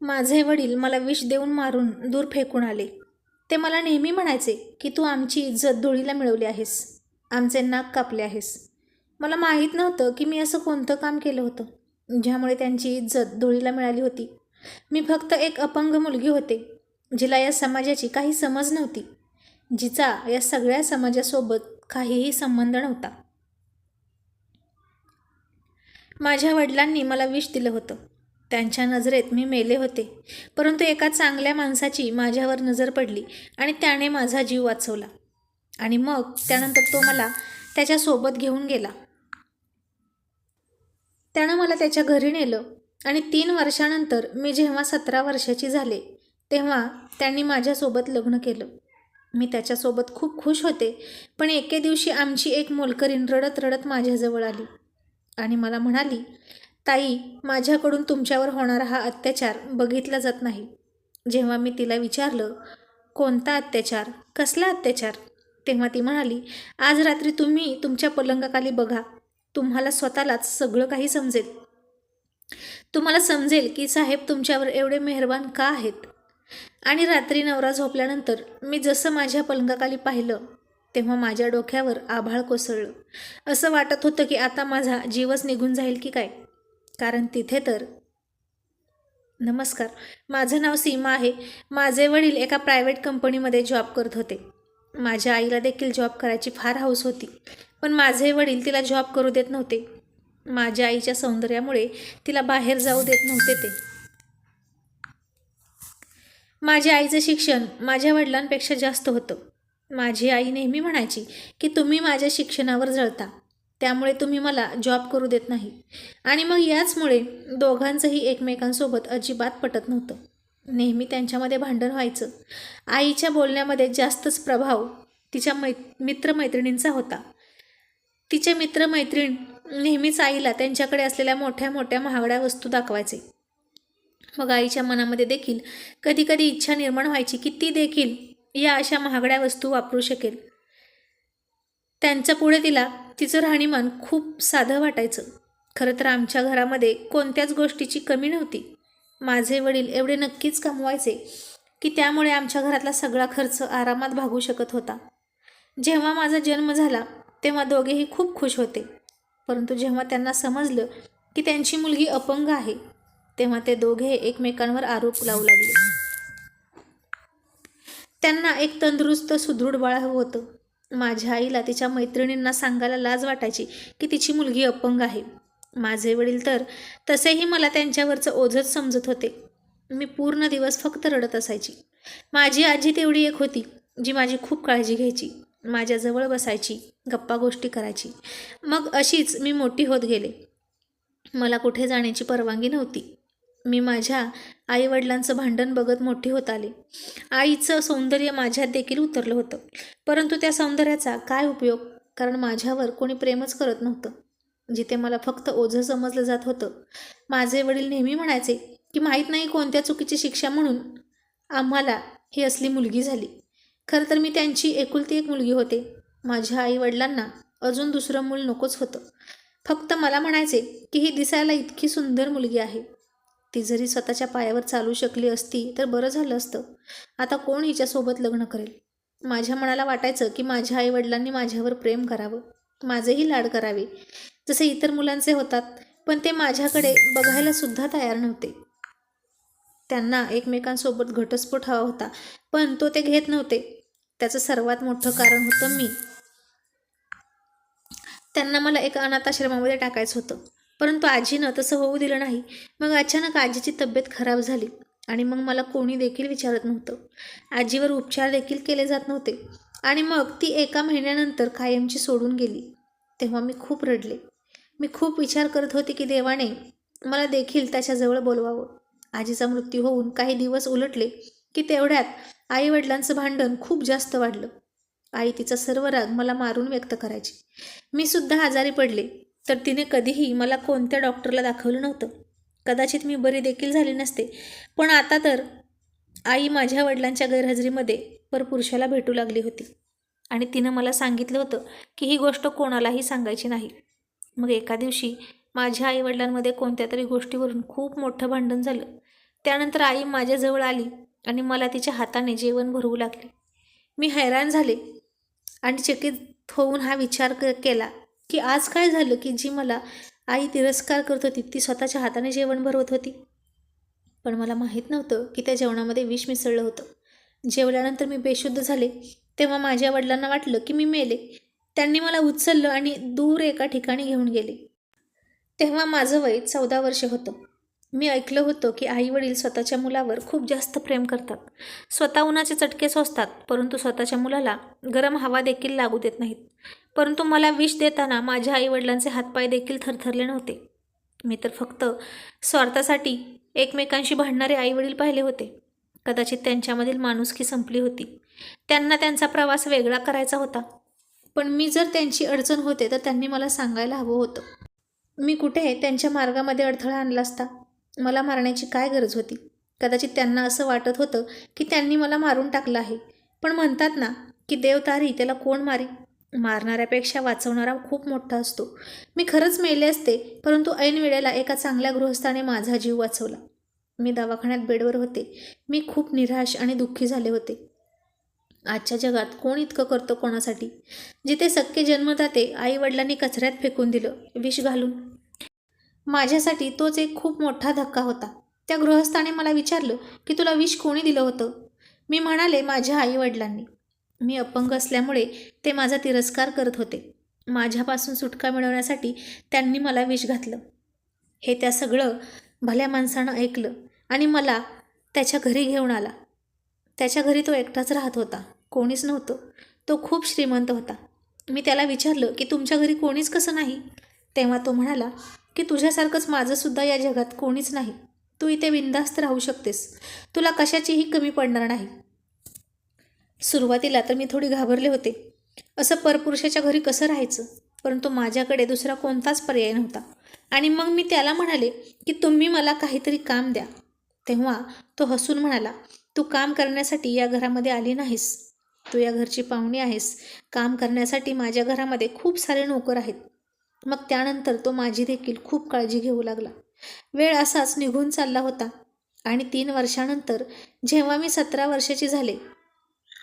माझे वडील मला विष देऊन मारून दूर फेकून आले. ते मला नेहमी म्हणायचे की तू आमची इज्जत धुळीला मिळवली आहेस. आमचे नाक कापले आहेस. मला माहीत नव्हतं की मी असं कोणतं काम केलं होतं ज्यामुळे त्यांची इज्जत धुळीला मिळाली होती. मी फक्त एक अपंग मुलगी होते जिला या समाजाची काही समज नव्हती जिचा या सगळ्या समाजासोबत काहीही संबंध नव्हता. माझ्या वडिलांनी मला विष दिलं होतं. त्यांच्या नजरेत मी मेले होते. परंतु एका चांगल्या माणसाची माझ्यावर नजर पडली आणि त्याने माझा जीव वाचवला. आणि मग त्यानंतर तो मला त्याच्यासोबत घेऊन गेला. त्यानं मला त्याच्या घरी नेलं आणि तीन वर्षानंतर मी जेव्हा सतरा वर्षाची झाले तेव्हा त्यांनी माझ्यासोबत लग्न केलं. मी त्याच्यासोबत खूप खुश होते पण एके दिवशी आमची एक मोलकरीण रडत रडत माझ्याजवळ आली आणि मला म्हणाली ताई माझ्याकडून तुमच्यावर होणारा हा अत्याचार बघितला जात नाही. जेव्हा मी तिला विचारलं कोणता अत्याचार? कसला अत्याचार? तेव्हा ती म्हणाली आज रात्री तुम्ही तुमच्या पलंगाखाली बघा. तुम्हाला स्वतःलाच सगळं काही समजेल. तुम्हाला समजेल की साहेब तुमच्यावर एवढे मेहरबान का आहेत? आणि रात्री नवरा झोपल्यानंतर मी जसं माझ्या पलंगाखाली पाहिलं तेव्हा माझ्या डोक्यावर आभाळ कोसळलं. असं वाटत होतं की आता माझा जीवच निघून जाईल की काय? कारण तिथे तर. नमस्कार. माझं नाव सीमा आहे. माझे वडील एका प्रायव्हेट कंपनीमध्ये जॉब करत होते. माझ्या आईला देखील जॉब करायची फार हौस होती. पण माझे वडील तिला जॉब करू देत नव्हते. माझ्या आईच्या सौंदर्यामुळे तिला बाहेर जाऊ देत नव्हते ते. माझ्या आईचं शिक्षण माझ्या वडिलांपेक्षा जास्त होतं. माझी आई नेहमी म्हणायची की तुम्ही माझ्या शिक्षणावर जळता. त्यामुळे तुम्ही मला जॉब करू देत नाही. आणि मग याचमुळे दोघांचंही एकमेकांसोबत अजिबात पटत नव्हतं. नेहमी त्यांच्यामध्ये भांडण व्हायचं. आईच्या बोलण्यामध्ये जास्तच प्रभाव तिच्या मै मित्रमैत्रिणींचा होता. तिचे मित्रमैत्रीण नेहमीच आईला त्यांच्याकडे असलेल्या मोठ्या मोठ्या महागड्या वस्तू दाखवायचे. मग आईच्या मनामध्ये देखील कधीकधी इच्छा निर्माण व्हायची की ती देखील या अशा महागड्या वस्तू वापरू शकेल. त्यांच्या पुढे तिला तिचं राहणीमान खूप साधं वाटायचं. खरं तर आमच्या घरामध्ये कोणत्याच गोष्टीची कमी नव्हती. माझे वडील एवढे नक्कीच कमवायचे की त्यामुळे आमच्या घरातला सगळा खर्च आरामात भागू शकत होता. जेव्हा माझा जन्म झाला तेव्हा दोघेही खूप खुश होते. परंतु जेव्हा त्यांना समजलं की त्यांची मुलगी अपंग आहे तेव्हा ते दोघे एकमेकांवर आरोप लावू लागले. त्यांना एक तंदुरुस्त सुदृढ बाळ हवं होतं. माझ्या आईला तिच्या मैत्रिणींना सांगायला लाज वाटायची की तिची मुलगी अपंग आहे. माझे वडील तर तसेही मला त्यांच्यावरचं ओझंच समजत होते. मी पूर्ण दिवस फक्त रडत असायची. माझी आजी तेवढी एक होती जी माझी खूप काळजी घ्यायची. माझ्याजवळ बसायची गप्पा गोष्टी करायची. मग अशीच मी मोठी होत गेले. मला कुठे जाण्याची परवानगी नव्हती. मी माझ्या आईवडिलांचं भांडण बघत मोठी होत आले. आईचं सौंदर्य माझ्यात देखील उतरलं होतं. परंतु त्या सौंदर्याचा काय उपयोग? कारण माझ्यावर कोणी प्रेमच करत नव्हतं. जिथे मला फक्त ओझं समजलं जात होतं. माझे वडील नेहमी म्हणायचे की माहीत नाही कोणत्या चुकीची शिक्षा म्हणून आम्हाला ही असली मुलगी झाली. खरं तर मी त्यांची एकुलती एक मुलगी होते. माझ्या आईवडिलांना अजून दुसरं मूल नकोच होतं. फक्त मला म्हणायचे की ही दिसायला इतकी सुंदर मुलगी आहे. ती जरी स्वतःच्या पायावर चालू शकली असती तर बरं झालं असतं. आता कोण हिच्यासोबत लग्न करेल? माझ्या मनाला वाटायचं की माझ्या आईवडिलांनी माझ्यावर प्रेम करावं. माझेही लाड करावे. जसे इतर मुलांचे होतात पण ते माझ्याकडे बघायला सुद्धा तयार नव्हते. त्यांना एकमेकांसोबत घटस्फोट हवा होता पण तो ते घेत नव्हते. त्याचं सर्वात मोठं कारण होतं मी. त्यांना मला एका अनाथाश्रमामध्ये टाकायचं होतं. परंतु आजीनं तसं होऊ दिलं नाही. मग अचानक आजीची तब्येत खराब झाली आणि मग मला कोणी देखील विचारत नव्हतं. आजीवर उपचार देखील केले जात नव्हते. आणि मग ती एका महिन्यानंतर कायमची सोडून गेली. तेव्हा मी खूप रडले. मी खूप विचार करत होते की देवाने मला देखील त्याच्याजवळ बोलवावं. आजीचा मृत्यू होऊन काही दिवस उलटले की तेवढ्यात आईवडिलांचं भांडण खूप जास्त वाढलं. आई तिचा सर्व राग मला मारून व्यक्त करायची. मी सुद्धा आजारी पडले. तर तिने कधीही मला कोणत्या डॉक्टरला दाखवलं नव्हतं. कदाचित मी बरी देखील झाली नसते. पण आता तर आई माझ्या वडिलांच्या गैरहजेरीमध्ये परपुरुषाला भेटू लागली होती. आणि तिनं मला सांगितलं होतं की ही गोष्ट कोणालाही सांगायची नाही. मग एका दिवशी माझ्या आईवडिलांमध्ये कोणत्या तरी गोष्टीवरून खूप मोठं भांडण झालं. त्यानंतर आई माझ्याजवळ आली आणि मला तिच्या हाताने जेवण भरवू लागले. मी हैराण झाले आणि चकित होऊन हा विचार क केला की आज काय झालं की जी मला आई तिरस्कार करत होती ती स्वतःच्या हाताने जेवण भरवत होती. पण मला माहीत नव्हतं की त्या जेवणामध्ये विष मिसळलं होतं. जेवल्यानंतर मी बेशुद्ध झाले. तेव्हा माझ्या वडिलांना वाटलं की मी मेले. त्यांनी मला उचललं आणि दूर एका ठिकाणी घेऊन गेले. तेव्हा माझं वय चौदा वर्ष होतं. मी ऐकलं होतं की आई वडील स्वतःच्या मुलावर खूप जास्त प्रेम करतात. स्वतः उन्हाचे चटके सोसतात परंतु स्वतःच्या मुलाला गरम हवा देखील लागू देत नाहीत. परंतु मला विष देताना माझ्या आईवडिलांचे हातपाय देखील थरथरले नव्हते. मी तर फक्त स्वार्थासाठी एकमेकांशी भांडणारे आईवडील पाहिले होते. कदाचित त्यांच्यामधील माणुसकी संपली होती. त्यांना त्यांचा प्रवास वेगळा करायचा होता. पण मी जर त्यांची अडचण होते तर त्यांनी मला सांगायला हवं होतं. मी कुठे त्यांच्या मार्गामध्ये अडथळा आणला असता? मला मारण्याची काय गरज होती? कदाचित त्यांना असं वाटत होतं की त्यांनी मला मारून टाकलं आहे. पण म्हणतात ना की देवतारी त्याला कोण मारी? मारणाऱ्यापेक्षा वाचवणारा खूप मोठा असतो. मी खरंच मेले असते परंतु ऐन वेळेला एका चांगल्या गृहस्थाने माझा जीव वाचवला. मी दवाखान्यात बेडवर होते. मी खूप निराश आणि दुःखी झाले होते. आजच्या जगात कोण इतकं करतं कोणासाठी? जिथे सक्के जन्मदाते आई वडिलांनी कचऱ्यात फेकून दिलं विष घालून माझ्यासाठी तोच एक खूप मोठा धक्का होता. त्या गृहस्थाने मला विचारलं की तुला विष कोणी दिलं होतं? मी म्हणाले माझ्या आईवडिलांनी. मी अपंग असल्यामुळे ते माझा तिरस्कार करत होते. माझ्यापासून सुटका मिळवण्यासाठी त्यांनी मला विष घातलं. हे त्या सगळं भल्या माणसानं ऐकलं आणि मला त्याच्या घरी घेऊन आला. त्याच्या घरी तो एकटाच राहत होता. कोणीच नव्हतं. तो खूप श्रीमंत होता. मी त्याला विचारलं की तुमच्या घरी कोणीच कसं नाही? तेव्हा तो म्हणाला की तुझ्यासारखंच माझंसुद्धा या जगात कोणीच नाही. तू इथे बिंदास्त राहू शकतेस. तुला कशाचीही कमी पडणार नाही. सुरुवातीला तर मी थोडी घाबरले होते. असं परपुरुषाच्या घरी कसं राहायचं? परंतु माझ्याकडे दुसरा कोणताच पर्याय नव्हता. आणि मग मी त्याला म्हणाले की तुम्ही मला काहीतरी काम द्या. तेव्हा तो हसून म्हणाला तू काम करण्यासाठी या घरामध्ये आली नाहीस. तू या घरची पाहुणी आहेस. काम करण्यासाठी माझ्या घरामध्ये खूप सारे नोकर आहेत. मग त्यानंतर तो माझी देखील खूप काळजी घेऊ लागला. वेळ असाच निघून चालला होता आणि तीन वर्षानंतर जेव्हा मी सतरा वर्षाची झाले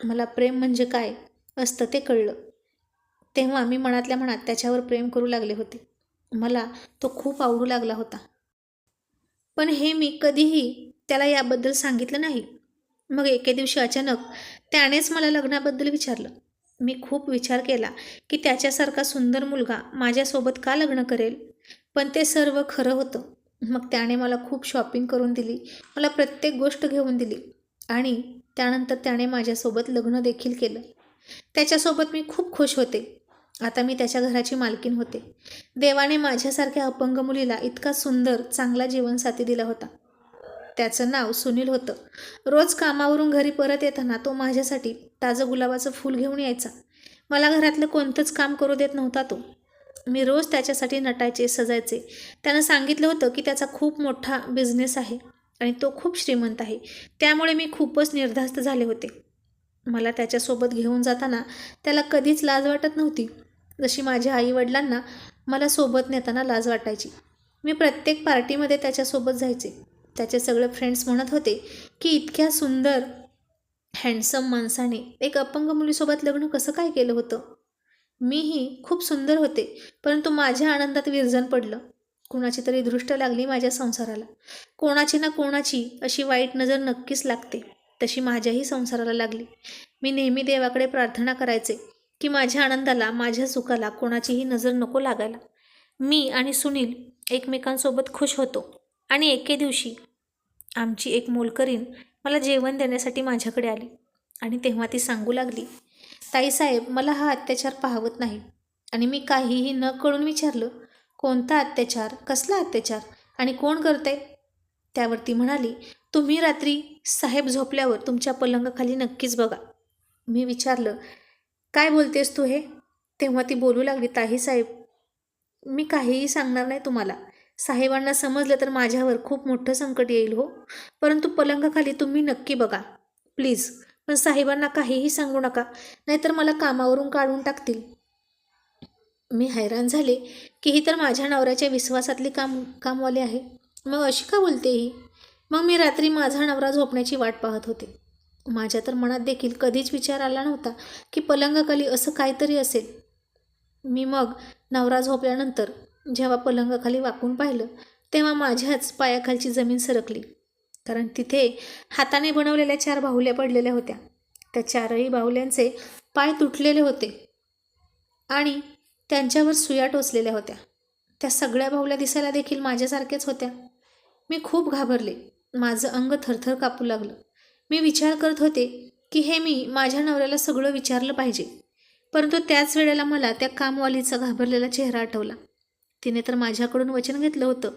मला प्रेम म्हणजे काय असतं ते कळलं. तेव्हा मी मनातल्या मनात त्याच्यावर प्रेम करू लागले होते. मला तो खूप आवडू लागला होता. पण हे मी कधीही त्याला याबद्दल सांगितलं नाही. मग एके दिवशी अचानक त्यानेच मला लग्नाबद्दल विचारलं. मी खूप विचार केला की त्याच्यासारखा सुंदर मुलगा माझ्यासोबत का लग्न करेल? पण ते सर्व खरं होतं. मग त्याने मला खूप शॉपिंग करून दिली. मला प्रत्येक गोष्ट घेऊन दिली. आणि त्यानंतर त्याने माझ्यासोबत लग्न देखील केलं. त्याच्यासोबत मी खूप खुश होते. आता मी त्याच्या घराची मालकीन होते. देवाने माझ्यासारख्या अपंग मुलीला इतका सुंदर चांगला जीवनसाथी दिला होता. त्याचं नाव सुनील होतं. रोज कामावरून घरी परत येताना तो माझ्यासाठी ताजं गुलाबाचं फूल घेऊन यायचा. मला घरातलं कोणतंच काम करू देत नव्हता तो. मी रोज त्याच्यासाठी नटायचे सजायचे. त्यानं सांगितलं होतं की त्याचा खूप मोठा बिझनेस आहे आणि तो खूप श्रीमंत आहे. त्यामुळे मी खूपच निर्धास्त झाले होते. मला त्याच्यासोबत घेऊन जाताना त्याला कधीच लाज वाटत नव्हती. जशी माझ्या आईवडिलांना मला सोबत नेताना लाज वाटायची. मी प्रत्येक पार्टीमध्ये त्याच्यासोबत जायचे. त्याचे सगळे फ्रेंड्स म्हणत होते की इतक्या सुंदर हँडसम माणसाने एक अपंग मुलीसोबत लग्न कसं काय केलं होतं? मीही खूप सुंदर होते परंतु माझ्या आनंदात विरजन पडलं. कोणाची तरी दृष्ट लागली माझ्या संसाराला. कोणाची ना कोणाची अशी वाईट नजर नक्कीच लागते. तशी माझ्याही संसाराला लागली. मी नेहमी देवाकडे प्रार्थना करायचे की माझ्या आनंदाला माझ्या सुखाला कोणाचीही नजर नको लागायला. मी आणि सुनील एकमेकांसोबत खुश होतो. आणि एके दिवशी आमची एक मोलकरीण मला जेवण देण्यासाठी माझ्याकडे आली आणि तेव्हा ती सांगू लागली ताईसाहेब मला हा अत्याचार पाहवत नाही आणि मी काहीही न कळून विचारलं कोणता अत्याचार? कसला अत्याचार? आणि कोण करते त्यावर ती म्हणाली तुम्ही रात्री साहेब झोपल्यावर तुमच्या पलंगाखाली नक्कीच बघा. मी विचारलं काय बोलतेस तू हे? तेव्हा ती बोलू लागली ताई साहेब मी काहीही सांगणार नाही तुम्हाला. साहेबांना समजलं तर माझ्यावर खूप मोठं संकट येईल हो. परंतु पलंगाखाली तुम्ही नक्की बघा. प्लीज पण साहेबांना काहीही सांगू नका. नाहीतर मला कामावरून काढून टाकतील. मी हैराण झाले की ही तर माझ्या नवऱ्याच्या विश्वासातली काम कामवाली आहे. मग अशी का बोलते ही? मग मी रात्री माझा नवरा झोपण्याची वाट पाहत होते. माझ्या तर मनात देखील कधीच विचार आला नव्हता की पलंगाखाली असं काहीतरी असेल. मी मग नवरा झोपल्यानंतर जेव्हा पलंगाखाली वाकून पाहिलं तेव्हा माझ्याच पायाखालची जमीन सरकली. कारण तिथे हाताने बनवलेल्या चार बाहुल्या पडलेल्या होत्या. त्या चारही बाहुल्यांचे पाय तुटलेले होते आणि त्यांच्यावर सुया टोचलेल्या होत्या. त्या सगळ्या बाहुल्या दिसायला देखील माझ्यासारख्याच होत्या. मी खूप घाबरले. माझं अंग थरथर कापू लागलं. मी विचार करत होते की हे मी माझ्या नवऱ्याला सगळं विचारलं पाहिजे. परंतु त्याच वेळेला मला त्या कामवालीचा घाबरलेला चेहरा आठवला. तिने तर माझ्याकडून वचन घेतलं होतं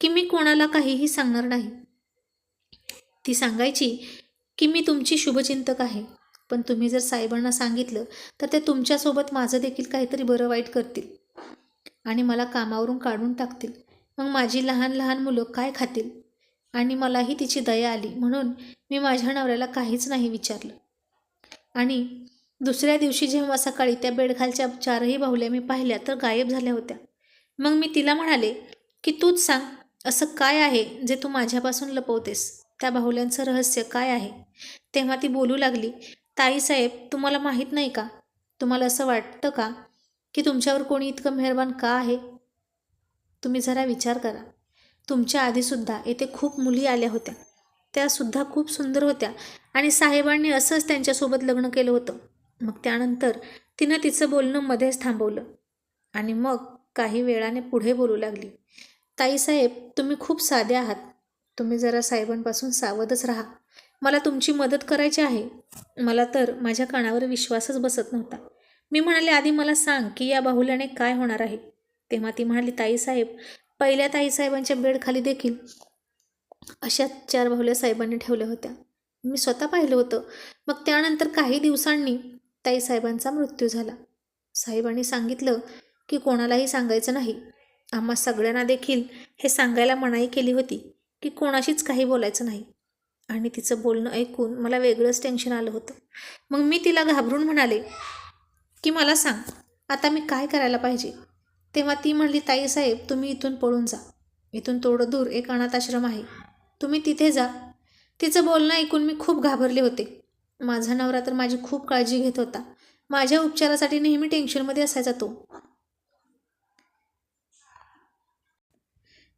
की मी कोणाला काहीही सांगणार नाही. ती सांगायची की मी तुमची शुभचिंतक आहे पण तुम्ही जर साहेबांना सांगितलं तर ते तुमच्यासोबत माझं देखील काहीतरी बरं वाईट करतील आणि मला कामावरून काढून टाकतील. मग माझी लहान लहान मुलं काय खातील? आणि मलाही तिची दया आली म्हणून मी माझ्या नवऱ्याला काहीच नाही विचारलं. आणि दुसऱ्या दिवशी जेव्हा सकाळी त्या बेडखालच्या चारही बाहुल्या मी पाहिल्या तर गायब झाल्या होत्या. मग मी तिला म्हणाले की तूच सांग असं काय आहे जे तू माझ्यापासून लपवतेस? त्या बाहुल्यांचं रहस्य काय आहे? तेव्हा ती बोलू लागली ताईसाहेब तुम्हाला माहीत नाही का? तुम्हाला असं वाटतं का की तुमच्यावर कोणी इतकं मेहरबान का आहे? तुम्ही जरा विचार करा. तुमच्या आधीसुद्धा येथे खूप मुली आल्या होत्या. त्यासुद्धा खूप सुंदर होत्या आणि साहेबांनी असंच त्यांच्यासोबत लग्न केलं होतं. मग त्यानंतर तिनं तिचं बोलणं मध्येच थांबवलं आणि मग काही वेळाने पुढे बोलू लागली. ताईसाहेब तुम्ही खूप साधे आहात. तुम्ही जरा साहेबांपासून सावधच राहा. मला तुमची मदत करायची आहे. मला तर माझ्या कानावर विश्वासच बसत नव्हता. मी म्हणाले आधी मला सांग की या बाहुल्याने काय होणार आहे? तेव्हा ती म्हणाली ताईसाहेब पहिल्या ताईसाहेबांच्या बेडखाली देखील अशा चार बाहुल्या साहेबांनी ठेवल्या होत्या. मी स्वतः पाहिलं होतं. मग त्यानंतर काही दिवसांनी ताईसाहेबांचा मृत्यू झाला. साहेबांनी सांगितलं की कोणालाही सांगायचं नाही. आम्हा सगळ्यांना देखील हे सांगायला मनाई केली होती की कोणाशीच काही बोलायचं नाही. आणि तिचं बोलणं ऐकून मला वेगळंच टेन्शन आलं होतं. मग मी तिला घाबरून म्हणाले की मला सांग आता मी काय करायला पाहिजे? तेव्हा ती म्हणली ताईसाहेब तुम्ही इथून पळून जा. इथून थोडं दूर एक अनाथ आश्रम आहे. तुम्ही तिथे जा. तिचं बोलणं ऐकून मी खूप घाबरले होते. माझा नवरा तर माझी खूप काळजी घेत होता. माझ्या उपचारासाठी नेहमी टेन्शनमध्ये असायचा तो.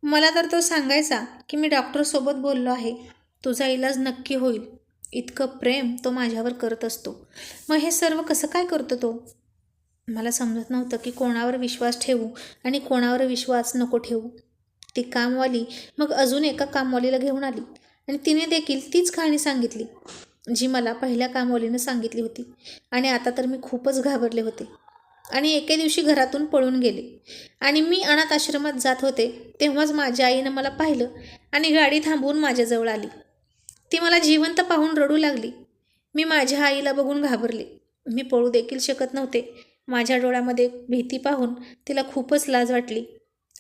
मला तर तो सांगायचा की मी डॉक्टरसोबत बोललो आहे. तुझा इलाज नक्की होईल. इतकं प्रेम तो माझ्यावर करत असतो. मग हे सर्व कसं काय करतो तो? मला समजत नव्हतं की कोणावर विश्वास ठेवू आणि कोणावर विश्वास नको ठेवू. ती कामवाली मग अजून एका कामवालीला घेऊन आली आणि तिने देखील तीच कहाणी सांगितली जी मला पहिल्या कामवालीनं सांगितली होती. आणि आता तर मी खूपच घाबरले होते. आणि एके दिवशी घरातून पळून गेले. आणि मी अनाथ आश्रमात जात होते तेव्हाच माझ्या आईनं मला पाहिलं आणि गाडी थांबवून माझ्याजवळ आली. ती मला जिवंत पाहून रडू लागली. मी माझ्या आईला बघून घाबरले. मी पळू देखील शकत नव्हते. माझ्या डोळ्यामध्ये भीती पाहून तिला खूपच लाज वाटली.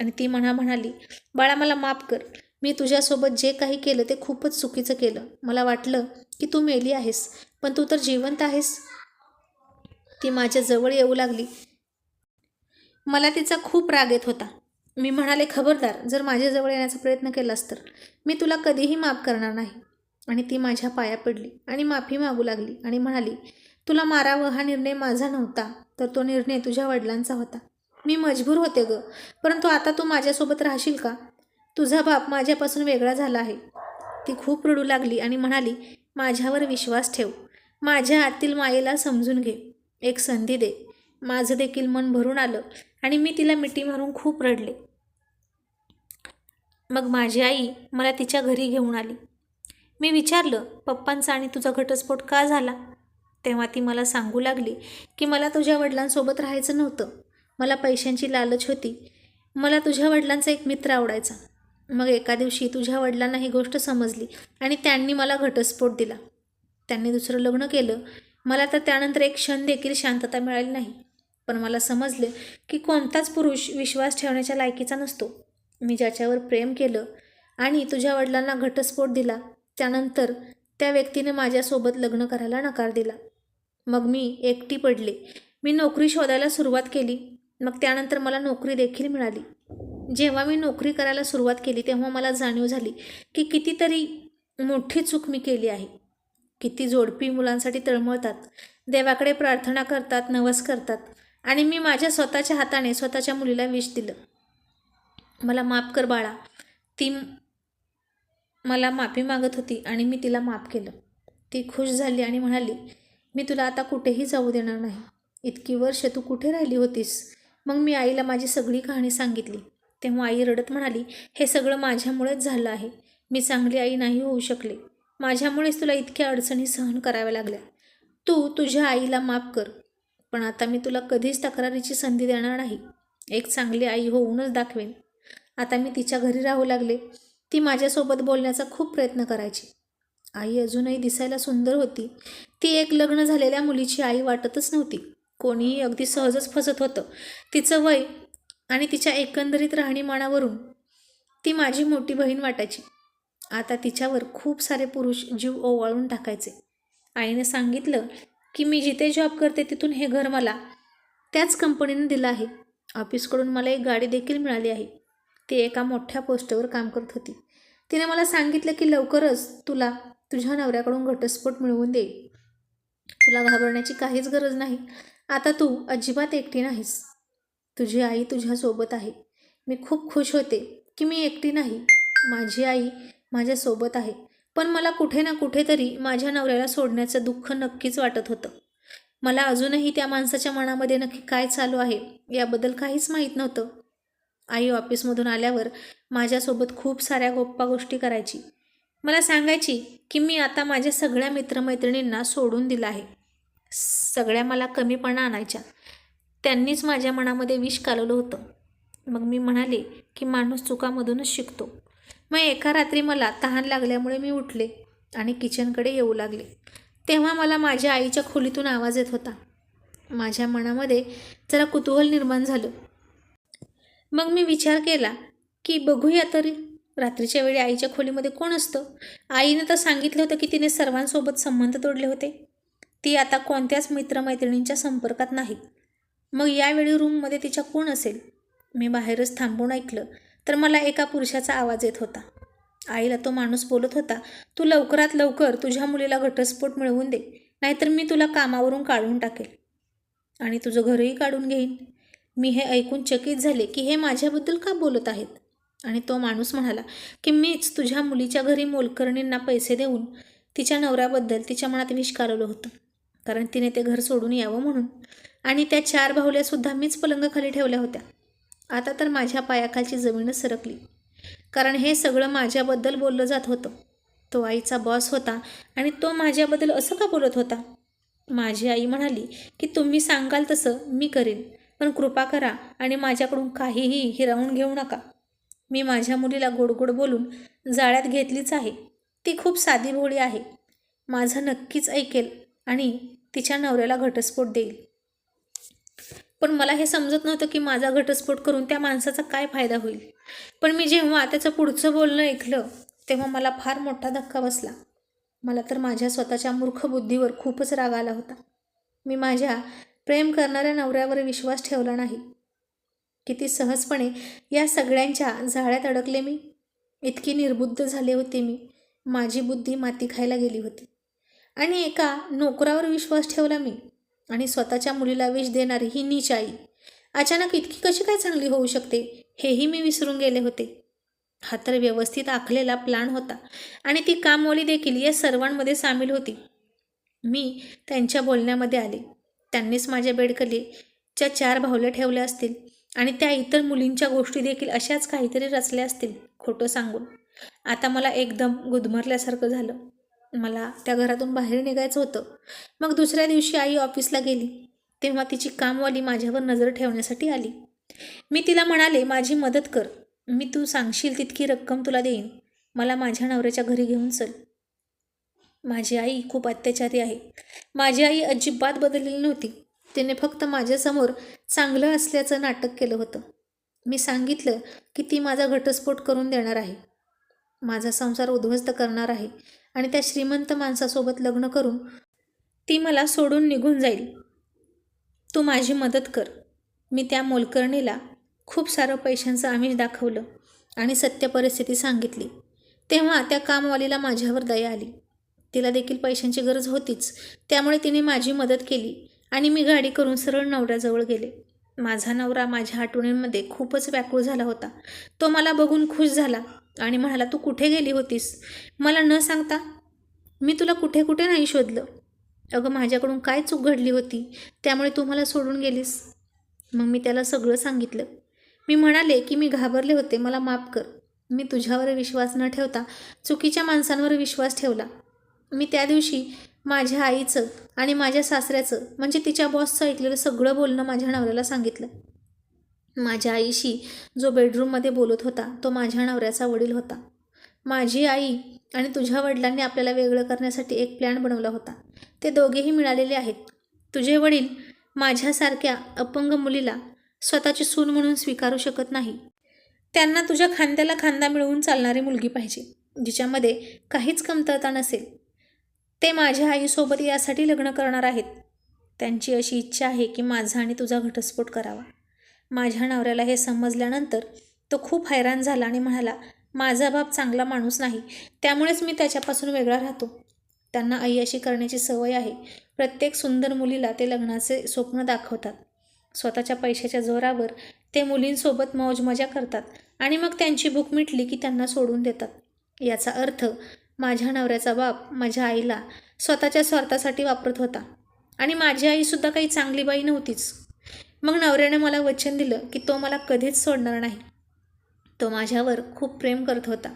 आणि ती म्हणा म्हणाली बाळा मला माफ कर. मी तुझ्यासोबत जे काही केलं ते खूपच चुकीचं केलं. मला वाटलं की तू मेली आहेस पण तू तर जिवंत आहेस. ती माझ्या जवळ येऊ लागली. मला तिचा खूप राग येत होता. मी म्हणाले खबरदार जर माझ्याजवळ येण्याचा प्रयत्न केलास तर. मी तुला कधीही माफ करणार नाही. आणि ती माझ्या पाया पडली आणि माफी मागू लागली आणि म्हणाली तुला मारावं हा निर्णय माझा नव्हता तर तो निर्णय तुझ्या वडिलांचा होता. मी मजबूर होते ग परंतु आता तू माझ्यासोबत राहशील का? तुझा बाप माझ्यापासून वेगळा झाला आहे. ती खूप रडू लागली आणि म्हणाली माझ्यावर विश्वास ठेव. माझ्या आतील मायेला समजून घे. एक संधी दे. माझं देखील मन भरून आलं आणि मी तिला मिठी मारून खूप रडले. मग माझी आई मला तिच्या घरी घेऊन आली. मी विचारलं पप्पांचा आणि तुझा घटस्फोट का झाला? तेव्हा ती मला सांगू लागली की मला तुझ्या वडिलांसोबत राहायचं नव्हतं. मला पैशांची लालच होती. मला तुझ्या वडिलांचा एक मित्र आवडायचा. मग एका दिवशी तुझ्या वडिलांना ही गोष्ट समजली आणि त्यांनी मला घटस्फोट दिला. त्यांनी दुसरं लग्न केलं. मला तर त्यानंतर एक क्षण देखील शांतता मिळाली नाही. पण मला समजलं की कोणताच पुरुष विश्वास ठेवण्याच्या लायकीचा नसतो. मी ज्याच्यावर प्रेम केलं आणि तुझ्या वडिलांना घटस्फोट दिला त्यानंतर त्या व्यक्तीने माझ्यासोबत लग्न करायला नकार दिला. मग मी एकटी पडले. मी नोकरी शोधायला सुरुवात केली. मग त्यानंतर मला नोकरी देखील मिळाली. जेव्हा मी नोकरी करायला सुरुवात केली तेव्हा मला जाणीव झाली की कितीतरी मोठी चूक मी केली आहे. किती जोडपी मुलांसाठी तळमळतात. देवाकडे प्रार्थना करतात नवस करतात. आणि मी माझ्या स्वतःच्या हाताने स्वतःच्या मुलीला विष दिलं. मला माफ कर बाळा. ती मला माफी मागत होती आणि मी तिला माफ केलं. ती खुश झाली आणि म्हणाली मी तुला आता कुठेही जाऊ देणार नाही. इतकी वर्ष तू कुठे राहिली होतीस? मग मी आईला माझी सगळी कहाणी सांगितली. तेव्हा आई रडत म्हणाली हे सगळं माझ्यामुळेच झालं आहे. मी चांगली आई नाही होऊ शकले. माझ्यामुळेच तुला इतक्या अडचणी सहन कराव्या लागल्या. तू तुझ्या आईला माफ कर पण आता मी तुला कधीच तक्रारीची संधी देणार नाही. एक चांगली आई होऊनच दाखवेन. आता मी तिच्या घरी राहू लागले. ती माझ्यासोबत बोलण्याचा खूप प्रयत्न करायची. आई अजूनही दिसायला सुंदर होती. ती एक लग्न झालेल्या मुलीची आई वाटतच नव्हती. कोणीही अगदी सहजच फसत होतं. तिचं वय आणि तिच्या एकंदरीत राहणीमानावरून ती माझी मोठी बहीण वाटायची. आता तिच्यावर खूप सारे पुरुष जीव ओवाळून टाकायचे. आईने सांगितलं की मी जिथे जॉब करते तिथून हे घर मला त्याच कंपनीने दिलं आहे. ऑफिसकडून मला एक गाडी देखील मिळाली आहे. ती एका मोठ्या पोस्टवर काम करत होती. तिने मला सांगितलं की लवकरच तुला तुझ्या नवऱ्याकडून घटस्फोट मिळवून देईल तुला घाबरण्याची काहीच गरज नाही. आता तू अजिबात एकटी नाहीस. तुझी आई तुझ्यासोबत आहे. मी खूप खुश होते की मी एकटी नाही. माझी आई माझ्यासोबत आहे. पण मला कुठे ना कुठेतरी माझ्या नवऱ्याला सोडण्याचं दुःख नक्कीच वाटत होतं. मला अजूनही त्या माणसाच्या मनामध्ये नक्की काय चालू आहे याबद्दल काहीच माहीत नव्हतं. आई ऑफिसमधून आल्यावर माझ्यासोबत खूप साऱ्या गोप्पा गोष्टी करायची. मला सांगायची की मी आता माझ्या सगळ्या मित्रमैत्रिणींना सोडून दिलं आहे. सगळ्या मला कमीपणा आणायच्या. त्यांनीच माझ्या मनामध्ये विष कालवलं होतं. मग मी म्हणाले की माणूस चुकामधूनच शिकतो. मग एका रात्री मला तहान लागल्यामुळे मी उठले आणि किचनकडे येऊ लागले. तेव्हा मला माझ्या आईच्या खोलीतून आवाज येत होता. माझ्या मनामध्ये जरा कुतूहल निर्माण झालं. मग मी विचार केला की बघूया तरी रात्रीच्या वेळी आईच्या खोलीमध्ये कोण असतं? आईनं तर सांगितलं होतं की तिने सर्वांसोबत संबंध तोडले होते. ती आता कोणत्याच मित्रमैत्रिणींच्या संपर्कात नाही. मग यावेळी रूममध्ये तिच्या कोण असेल? मी बाहेरच थांबून ऐकलं तर मला एका पुरुषाचा आवाज येत होता. आईला तो माणूस बोलत होता तू लवकरात लवकर तुझ्या मुलीला घटस्फोट मिळवून दे नाहीतर मी तुला कामावरून काढून टाकेल आणि तुझं घरही काढून घेईन. मी हे ऐकून चकित झाले की हे माझ्याबद्दल का बोलत आहेत? आणि तो माणूस म्हणाला की मीच तुझ्या मुलीच्या घरी मोलकर्णींना पैसे देऊन तिच्या नवऱ्याबद्दल तिच्या मनात विष कालवलं होतं कारण तिने ते घर सोडून यावं म्हणून. आणि त्या चार बाहुल्यासुद्धा मीच पलंगाखाली ठेवल्या होत्या. आता तर माझ्या पायाखालची जमीनच सरकली. कारण हे सगळं माझ्याबद्दल बोललं जात होतं. तो आईचा बॉस होता आणि तो माझ्याबद्दल असं का बोलत होता? माझी आई म्हणाली की तुम्ही सांगाल तसं मी करेन पण कृपा करा आणि माझ्याकडून काहीही हिरावून घेऊ नका. मी माझ्या मुलीला गोडगोड बोलून जाळ्यात घेतलीच आहे. ती खूप साधी भोळी आहे. माझं नक्कीच ऐकेल आणि तिच्या नवऱ्याला घटस्फोट देईल. पण मला हे समजत नव्हतं की माझा घटस्फोट करून त्या माणसाचा काय फायदा होईल. पण मी जेव्हा त्याचं पुढचं बोलणं ऐकलं तेव्हा मला फार मोठा धक्का बसला. मला तर माझ्या स्वतःच्या मूर्ख बुद्धीवर खूपच राग आला होता. मी माझ्या प्रेम करणाऱ्या नवऱ्यावर विश्वास ठेवला नाही. किती सहजपणे या सगळ्यांच्या जाळ्यात अडकले मी. इतकी निर्बुद्ध झाले होते मी. माझी बुद्धी माती खायला गेली होती. आणि एका नोकरावर विश्वास ठेवला मी. आणि स्वतःच्या मुलीला विष देणारी ही नीच आई. अचानक इतकी कशी काय चांगली होऊ शकते हेही मी विसरून गेले होते. हा तर व्यवस्थित आखलेला प्लान होता आणि ती कामवाली देखील या सर्वांमध्ये सामील होती. मी त्यांच्या बोलण्यामध्ये आले. त्यांनीच माझ्या बेडकलीच्या चार भावल्या ठेवल्या असतील आणि त्या इतर मुलींच्या गोष्टी देखील अशाच काहीतरी रचल्या असतील खोटं सांगून. आता मला एकदम गुदमरल्यासारखं झालं. मला त्या घरातून बाहेर निघायचं होतं. मग दुसऱ्या दिवशी आई ऑफिसला गेली. तेव्हा तिची कामवाली माझ्यावर नजर ठेवण्यासाठी आली. मी तिला म्हणाले माझी मदत कर. मी तू सांगशील तितकी रक्कम तुला देईन. मला माझ्या नवऱ्याच्या घरी घेऊन चल. माझी आई खूप अत्याचारी आहे. माझी आई अजिबात बदललेली नव्हती. तिने फक्त माझ्यासमोर चांगलं असल्याचं नाटक केलं होतं. मी सांगितलं की ती माझा घटस्फोट करून देणार आहे. माझा संसार उद्ध्वस्त करणार आहे. आणि त्या श्रीमंत माणसासोबत लग्न करून ती मला सोडून निघून जाईल. तू माझी मदत कर. मी त्या मोलकर्णीला खूप सारं पैशांचं आमिष दाखवलं आणि सत्य परिस्थिती सांगितली. तेव्हा त्या कामवालीला माझ्यावर दया आली. तिला देखील पैशांची गरज होतीच. त्यामुळे तिने माझी मदत केली आणि मी गाडी करून सरळ नवऱ्याजवळ गेले. माझा नवरा माझ्या आठवणींमध्ये खूपच व्याकुळ झाला होता. तो मला बघून खुश झाला. आणि म्हणाला तू कुठे गेली होतीस? मला न सांगता मी तुला कुठे कुठे नाही शोधलं. अगं माझ्याकडून काय चूक घडली होती त्यामुळे तू मला सोडून गेलीस. मग मी त्याला सगळं सांगितलं. मी म्हणाले की मी घाबरले होते मला माफ कर. मी तुझ्यावर विश्वास न ठेवता चुकीच्या माणसांवर विश्वास ठेवला. मी त्या दिवशी माझ्या आईचं आणि माझ्या सासऱ्याचं म्हणजे तिच्या बॉसचं ऐकलेलं सगळं बोलणं माझ्या नवऱ्याला सांगितलं. माझ्या आईशी जो बेडरूममध्ये बोलत होता तो माझ्या नवऱ्याचा वडील होता. माझी आई आणि तुझ्या वडिलांनी आपल्याला वेगळं करण्यासाठी एक प्लॅन बनवला होता. ते दोघेही मिळालेले आहेत. तुझे वडील माझ्यासारख्या अपंग मुलीला स्वतःची सून म्हणून स्वीकारू शकत नाही. त्यांना तुझ्या खांद्याला खांदा मिळवून चालणारी मुलगी पाहिजे जिच्यामध्ये काहीच कमतरता नसेल. ते माझ्या आईसोबत यासाठी लग्न करणार आहेत. त्यांची अशी इच्छा आहे की माझा आणि तुझा घटस्फोट करावा. माझ्या नवऱ्याला हे समजल्यानंतर तो खूप हैराण झाला आणि म्हणाला माझा बाप चांगला माणूस नाही त्यामुळेच मी त्याच्यापासून वेगळा राहतो. त्यांना अय्याशी करण्याची सवय आहे. प्रत्येक सुंदर मुलीला ते लग्नाचे स्वप्न दाखवतात. स्वतःच्या पैशाच्या जोरावर ते मुलींसोबत मौज मजा करतात आणि मग त्यांची भूक मिटली की त्यांना सोडून देतात. याचा अर्थ माझ्या नवऱ्याचा बाप माझ्या आईला स्वतःच्या स्वार्थासाठी वापरत होता आणि माझी आईसुद्धा काही चांगली बाई नव्हतीच. मग नवऱ्याने मला वचन दिलं की तो मला कधीच सोडणार नाही. तो माझ्यावर खूप प्रेम करत होता.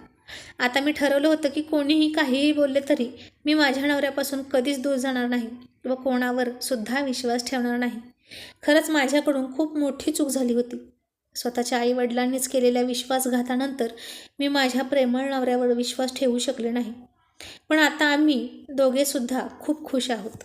आता मी ठरवलं होतं की कोणीही काहीही बोलले तरी मी माझ्या नवऱ्यापासून कधीच दूर जाणार नाही व कोणावर सुद्धा विश्वास ठेवणार नाही. खरंच माझ्याकडून खूप मोठी चूक झाली होती. स्वतःच्या आईवडिलांनीच केलेल्या विश्वासघातानंतर मी माझ्या प्रेमळ नवऱ्यावर विश्वास ठेवू शकले नाही. पण आता आम्ही दोघेसुद्धा खूप खुश आहोत.